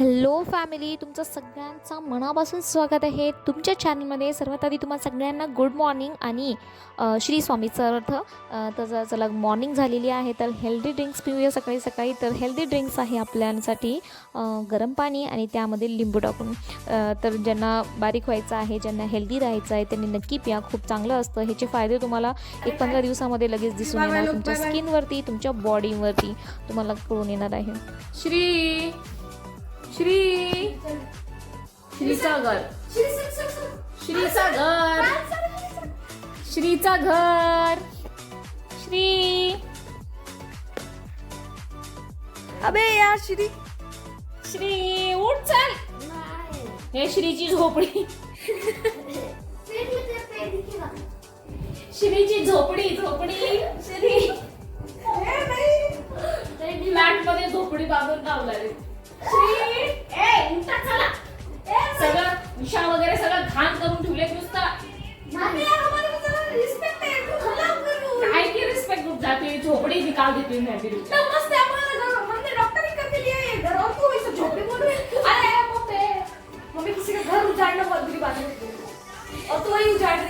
Hello family तुमचं सगळ्यांचं मनापासून स्वागत आहे. तुमच्या चॅनलमध्ये सर्वात आधी तुम्हाला सगळ्यांना गुड मॉर्निंग आणि श्री स्वामीचा अर्थ तर चला मॉर्निंग झालेली आहे तर हेल्दी ड्रिंक्स पिऊया सकाळी सकाळी. तर हेल्दी ड्रिंक्स आहे आपल्यासाठी गरम पाणी आणि त्यामध्ये लिंबू टाकून. तर ज्यांना बारीक व्हायचं आहे ज्यांना हेल्दी राहायचं आहे त्यांनी नक्की प्या. खूप चांगलं असतं. ह्याचे फायदे तुम्हाला एक पंधरा दिवसामध्ये लगेच दिसून येणार. तुमच्या स्किनवरती तुमच्या बॉडीवरती तुम्हाला कळून येणार आहे. श्री श्री श्रीचा घर श्रीचा घर श्रीचा घर श्री. अबे यार श्री. श्री उठ चल. हे श्रीची झोपडी. श्रीची झोपडी झोपडी. श्री. फ्लॅटमध्ये झोपडी बांधून लावला सगळं उषा वगैरे सगळं घाण करून ठेवले नुसतं. काय की रिस्पेक्ट उठ जाते झोपडी निकाल देते मैं फिर मम्मी किसी का घर उजाड़ना बहुत बुरी बात है और तू वही उजाड़ रही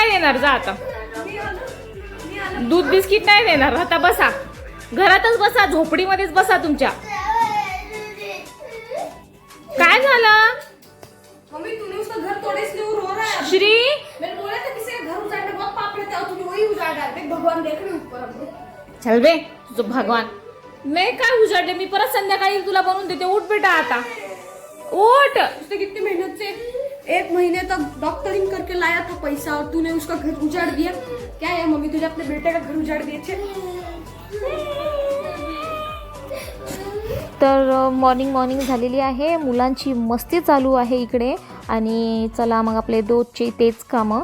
नाही देणार जा आता. दूध बिस्किट नाही देणार आता बसा. घरातच बसा झोपडीमध्येच बसा तुमच्या. काय झालं? श्री? मैंने बोला था किसी का घर उजाड़ने बहुत पाप रहता और तूने वही उजाड़ा देख भगवान देख रहे ऊपर हमको चल बे तुझं भगवान. नाही काय उजाडले? मी परत संध्याकाळी तुला बनवून देते. उठ बेटा आता. उठ. उसने कितनी मेहनत से एक महीने तक डॉक्टरिंग करके लाया था पैसा और तूने उसका घर उजाड़ दिया। क्या है मम्मी तुझे अपने बेटे का घर उजाड़ दिए थे? तर मॉर्निंग मॉर्निंग झालेली आहे. मुलांची मस्ती चालू आहे इकडे. आणि चला मग आपले दूधचे तेच कामं.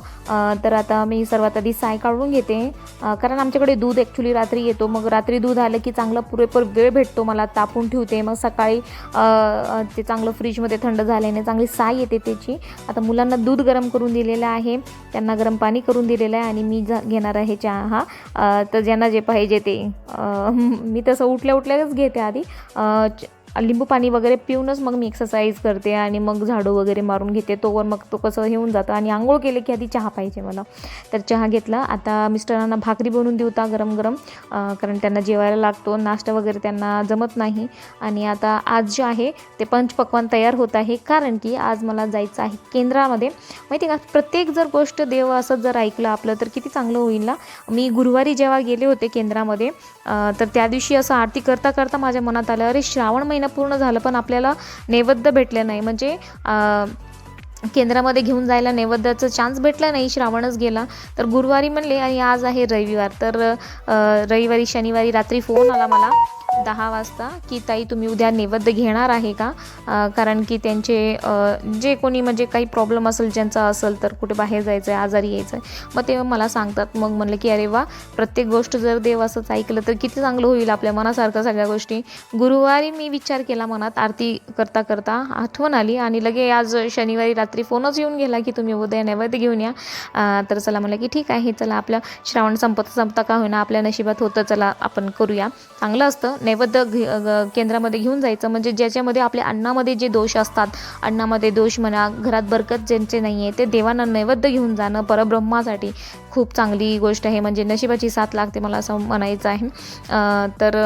तर आता मी सर्वात आधी साय काढून घेते. कारण आमच्याकडे दूध ॲक्च्युली रात्री येतो. मग रात्री दूध आलं की चांगलं पुरेपूर वेळ भेटतो मला तापून ठेवते. मग सकाळी ते चांगलं फ्रीजमध्ये थंड झाल्याने चांगली साय येते त्याची. आता मुलांना दूध गरम करून दिलेलं आहे. त्यांना गरम पाणी करून दिलेलं आहे आणि मी जा घेणार आहे चहा. हा तर ज्यांना जे पाहिजे ते मी तसं उठल्या उठल्याच घेते आधी. लिंबू पाणी वगैरे पिऊनच मग मी एक्सरसाइज करते आणि मग झाडू वगैरे मारून घेते. तोवर मग तो कसं येऊन जातं. आणि आंघोळ केले की आधी चहा पाहिजे मला. तर चहा घेतला. आता मिस्टरांना भाकरी बनवून देऊ गरम गरम कारण त्यांना जेवायला लागतो. नाश्ता वगैरे त्यांना जमत नाही. आणि आता आज जे आहे ते पंचपक्वान तयार होत आहे. कारण की आज मला जायचं आहे केंद्रामध्ये. माहिती आहे का? प्रत्येक जर गोष्ट देव असं जर ऐकलं आपलं तर किती चांगलं होईल ना? मी गुरुवारी जेव्हा गेले होते केंद्रामध्ये तर त्या दिवशी असं आरती करता करता माझ्या मनात आलं अरे श्रावण महिना पूर्ण झालं पण आपल्याला नैवेद्य भेटलं नाही. म्हणजे अं, केंद्रामध्ये घेऊन जायला नैवेद्याचा चान्स भेटला नाही श्रावणच गेला. तर गुरुवारी म्हणले आणि आज आहे रविवार. तर रविवारी शनिवारी रात्री फोन आला मला. दहा वाजता की ताई तुम्ही उद्या नैवेद्य घेणार आहे का? कारण की त्यांचे जे कोणी म्हणजे काही प्रॉब्लेम असेल ज्यांचा असेल तर कुठे बाहेर जायचं आहे आजारी यायचं आहे मग ते मला सांगतात. मग म्हणलं की अरे वा प्रत्येक गोष्ट जर देव असंच ऐकलं तर किती चांगलं होईल आपल्या मनासारखं सगळ्या गोष्टी. गुरुवारी मी विचार केला मनात आरती करता करता आठवण आली आणि लगे आज शनिवारी रात्री फोनच येऊन गेला की तुम्ही उद्या नैवेद्य घेऊन या. तर चला म्हणलं की ठीक आहे चला आपलं श्रावण संपत संपता का होईना आपल्या नशिबात होतं चला आपण करूया. चांगलं असतं. नैवेद्य घे- ग- केंद्रामध्ये घेऊन जायचं. म्हणजे ज्याच्यामध्ये आपल्या अन्नामध्ये जे दोष असतात अन्नामध्ये दोष म्हणा घरात बरकत ज्यांचे नाही आहे ते देवांना नैवेद्य घेऊन जाणं परब्रह्मासाठी खूप चांगली गोष्ट आहे. म्हणजे नशिबाची साथ लागते मला असं म्हणायचं आहे. तर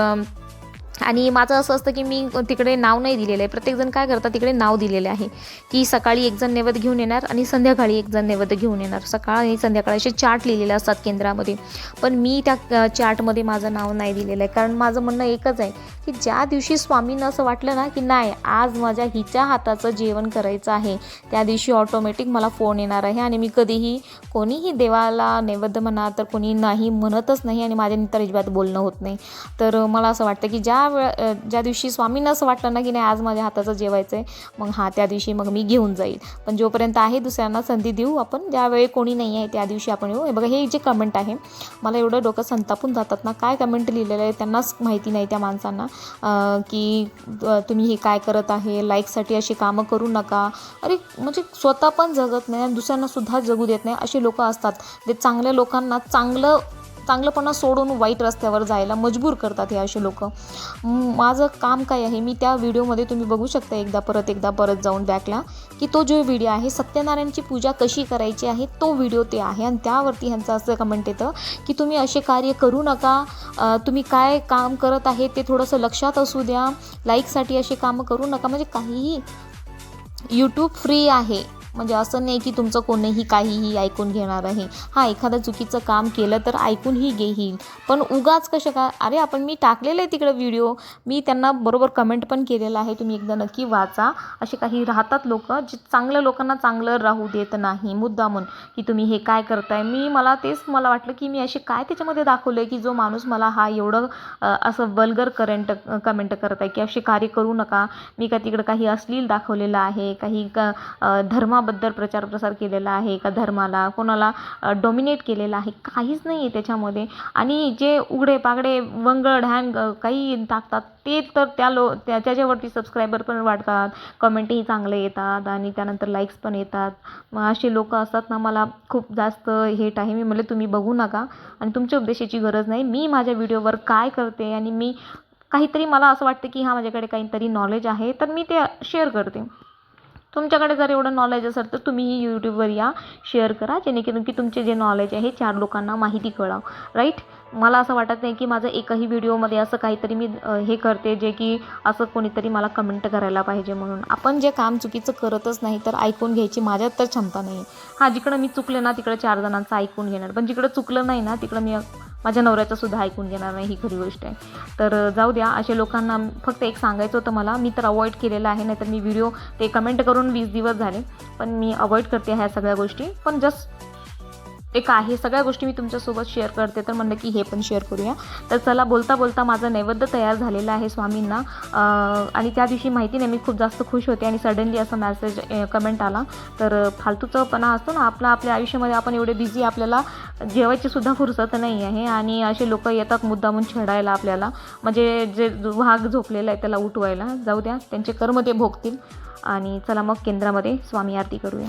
आणि माझं असं असतं की मी तिकडे नाव नाही दिलेलं आहे. प्रत्येकजण काय करतात तिकडे नाव दिलेले आहे. की सकाळी एक जण नैवेद्य घेऊन येणार आणि संध्याकाळी एक जण नैवेद्य घेऊन येणार. सकाळ आणि संध्याकाळ असे चार्ट लिहिलेले असतात केंद्रामध्ये. पण मी त्या चार्टमध्ये माझं नाव नाही दिलेलं आहे. कारण माझं म्हणणं एकच आहे की ज्या दिवशी स्वामींना असं वाटलं ना की नाही आज माझ्या हिच्या हाताचं जेवण करायचं आहे त्या दिवशी ऑटोमॅटिक मला फोन येणार आहे आणि मी कधीही कोणीही देवाला नैवेद्य म्हणा तर कोणी नाही म्हणतच नाही आणि माझ्या नितर अजिबात बोलणं होत नाही. तर मला असं वाटतं की ज्या वेळ ज्या दिवशी स्वामींना असं वाटलं ना की नाही आज माझ्या हाताचं जेवायचं आहे मग हा त्या दिवशी मग मी घेऊन जाईल. पण जोपर्यंत आहे दुसऱ्यांना संधी देऊ आपण ज्यावेळी कोणी नाही आहे त्या दिवशी आपण येऊ. हे बघा हे जे कमेंट आहे मला एवढं डोकं संतापून जातात ना काय कमेंट लिहिलेलं आहे त्यांनाच माहिती नाही त्या माणसांना की तुम्ही हे काय करत आहे लाईकसाठी अशी कामं करू नका. अरे म्हणजे स्वतः पण जगत नाही आणि दुसऱ्यांना सुद्धा जगू देत नाही असे लोक असतात. ते चांगल्या लोकांना चांगलं चांगलंपणा सोडून वाईट रस्त्यावर जायला मजबूर करतात हे असे लोक. माझं काम काय आहे? मी त्या व्हिडिओमध्ये तुम्ही बघू शकता एकदा परत एकदा परत जाऊन बॅकला की तो जो व्हिडिओ आहे सत्यनारायणची पूजा कशी करायची आहे तो व्हिडिओ ते आहे. आणि त्यावरती ह्यांचं असं कमेंट येतं की तुम्ही असे कार्य करू नका. तुम्ही काय काम करत आहे ते थोडंसं लक्षात असू द्या. लाईकसाठी असे कामं करू नका. म्हणजे काहीही यूट्यूब फ्री आहे. म्हणजे असं नाही की तुमचं कोणीही काहीही ऐकून घेणार आहे. हा एखादं चुकीचं काम केलं तर ऐकूनही घेईल. पण उगाच कशा का अरे आपण मी टाकलेलं आहे तिकडं व्हिडिओ मी त्यांना बरोबर कमेंट पण केलेलं आहे. तुम्ही एकदा नक्की वाचा. असे काही राहतात लोक जे चांगल्या लोकांना चांगलं राहू देत नाही. मुद्दामून की तुम्ही हे काय करताय. मी मला तेच मला वाटलं की मी असे काय त्याच्यामध्ये दाखवलं आहे की जो माणूस मला हा एवढं असं वल्गर करंट कमेंट करत आहे की असे कार्य करू नका. मी का तिकडं काही अश्लील दाखवलेलं आहे. काही का धर्मा धर्माबद्दल प्रचार प्रसार केलेला आहे का धर्माला कोणाला डॉमिनेट केलेला आहे काहीच नाही आहे त्याच्यामध्ये. आणि जे उघडे पागडे वंगळ ढॅंग काही टाकतात ते तर त्या लो त्या त्याच्यावरती सबस्क्रायबर पण वाढतात कमेंटही चांगले येतात आणि त्यानंतर लाईक्स पण येतात. मग असे लोक असतात ना मला खूप जास्त हेट आहे. मी म्हणले तुम्ही बघू नका आणि तुमच्या उपदेशाची गरज नाही. मी माझ्या व्हिडिओवर काय करते आणि मी काहीतरी मला असं वाटतं की हा माझ्याकडे काहीतरी नॉलेज आहे तर मी ते शेअर करते. तुमच्याकडे जर एवढं नॉलेज असेल तर तुम्हीही यूट्यूबवर या शेअर करा जेणेकरून की तुमचे जे नॉलेज आहे चार लोकांना माहिती कळाव. राईट मला असं वाटत नाही की माझं एकही व्हिडिओमध्ये असं काहीतरी मी हे करते जे की असं कोणीतरी मला कमेंट करायला पाहिजे म्हणून. आपण जे काम चुकीचं करतच नाही तर ऐकून घ्यायची माझ्यात तर क्षमता नाही हां जिकडं मी चुकले ना तिकडं चार जणांचं ऐकून घेणार. पण जिकडं चुकलं नाही ना तिकडं मी माझ्या नवऱ्याचं सुद्धा ऐकून घेणार नाही ही खरी गोष्ट आहे. तर जाऊ द्या अशा लोकांना फक्त एक सांगायचं होतं मला मी तर अवॉइड केलेलं आहे नाहीतर मी व्हिडिओ ते कमेंट करून वीस दिवस झाले पण मी अवॉइड करते ह्या सगळ्या गोष्टी. पण जस्ट एक आहे. सगळ्या गोष्टी मी तुमच्यासोबत शेअर करते. तर म्हणलं की हे पण शेअर करूया. तर चला बोलता बोलता माझं नैवेद्य तयार झालेलं आहे स्वामींना. आणि त्या दिवशी माहिती नाही मी खूप जास्त खुश होते आणि सडनली असा मॅसेज कमेंट आला. तर फालतूचंपणा असतो ना आपला आपल्या आयुष्यामध्ये आपण एवढे बिझी आपल्याला जेवायची सुद्धा फुरसत नाही आहे. आणि असे लोक येतात मुद्दामून छेडायला आपल्याला. म्हणजे जे वाघ झोपलेला आहे त्याला उठवायला. जाऊ द्या त्यांचे कर्म ते भोगतील. आणि चला मग केंद्रामध्ये स्वामी आरती करूया.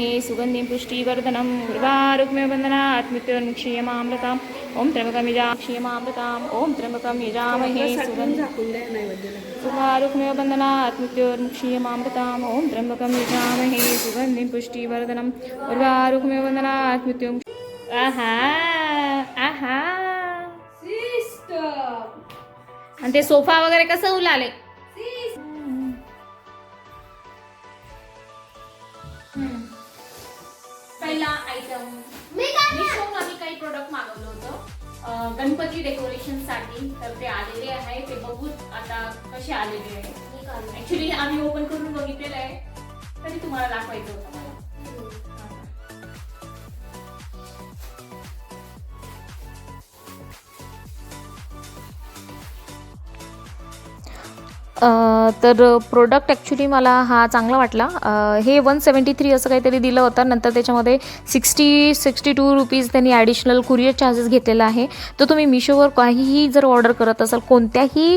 हे सुगंधिं पुष्टिवर्धनं उर्वारुक्म्यवन्दनात् मृत्युर्मुक्षीयमामृताम् ॐ त्र्यम्बकं यजाक्षीयमामृताम् ॐ त्र्यम्बकं यजामहे सुगन्ध झाकून द्या नैवेद्याला. उर्वारुक्म्यवन्दनात् मृत्युर्मुक्षीयमामृताम् ॐ त्र्यम्बकं यजामहे सुगन्धिं पुष्टिवर्धनम् उर्वारुक्म्यवन्दनात् मृत्युं आहा आहा. आणि ते सोफा वगैरे कसं उलाले? काही प्रोडक्ट मागवलं होतं. गणपती डेकोरेशनसाठी. तर ते आलेले आहे. ते बघू आता कसे आलेले आहे. ऍक्च्युली आम्ही ओपन करून बघितलेलं आहे. तरी तुम्हाला दाखवायचं होतं मला. तर प्रोडक्ट ॲक्च्युली मला हा चांगला वाटला. हे वन सेवन्टी थ्री असं काहीतरी दिलं होतं. नंतर त्याच्यामध्ये सिक्स्टी सिक्स्टी टू रुपीज त्यांनी ॲडिशनल कुरिअर चार्जेस घेतलेला आहे. तर तुम्ही मिशोवर काहीही जर ऑर्डर करत असाल कोणत्याही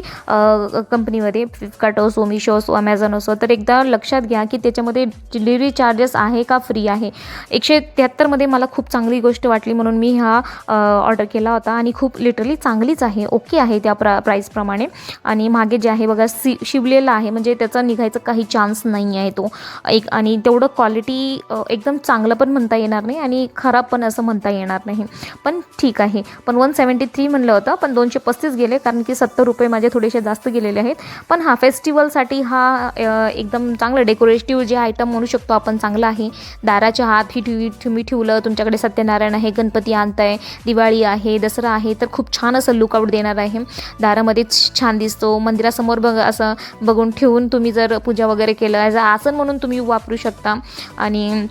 कंपनीमध्ये फ्लिपकार्ट असो मिशो असो अमेझॉन असो तर एकदा लक्षात घ्या की त्याच्यामध्ये डिलिव्हरी चार्जेस आहे का फ्री आहे? एकशे त्याहत्तरमध्ये मला खूप चांगली गोष्ट वाटली म्हणून मी हा ऑर्डर केला होता. आणि खूप लिटरली चांगलीच आहे ओके आहे त्या प्रा प्राईसप्रमाणे आणि मागे जे आहे बघा सी शिवलेला आहे म्हणजे त्याचा निघायचं काही चान्स नाही आहे तो. एक आणि तेवढं क्वालिटी एकदम चांगलं पण म्हणता येणार नाही आणि खराब पण असं म्हणता येणार नाही. पण ठीक आहे. पण वन सेवन्टी थ्री म्हणलं होतं पण दोनशे पस्तीस गेले कारण की सत्तर रुपये माझे थोडेसे जास्त गेलेले आहेत. पण हा फेस्टिवलसाठी हा एकदम चांगलं डेकोरेटिव्ह जे आयटम म्हणू शकतो आपण चांगला आहे. दाराच्या हात ही ठेवी तुम्ही ठेवलं तुमच्याकडे सत्यनारायण आहे गणपती आणताय दिवाळी आहे दसरा आहे तर खूप छान असं लुकआउट देणार आहे. दारामध्येच छान दिसतो मंदिरासमोर बघ असं बघून ठेवून तुम्ही जर पूजा वगैरे केलं ॲज अ आसन म्हणून तुम्ही वापरू शकता. आणि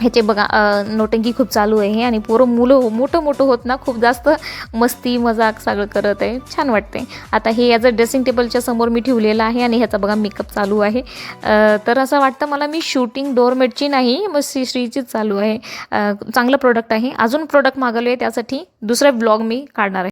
ह्याचे बघा नोटंकी खूप चालू आहे आणि पोरं मुलं हो, मोठं मोठं होत ना खूप जास्त मस्ती मजाक सगळं करत आहे. छान वाटते आता हे याचं ड्रेसिंग टेबलच्या समोर मी ठेवलेलं आहे आणि ह्याचा बघा मेकअप चालू आहे. तर असं वाटतं मला मी शूटिंग डोरमेटची नाही मग श्री श्रीचीच चालू आहे. चांगलं प्रोडक्ट आहे. अजून प्रोडक्ट मागवले आहे त्यासाठी दुसरा ब्लॉग मी काढणार आहे.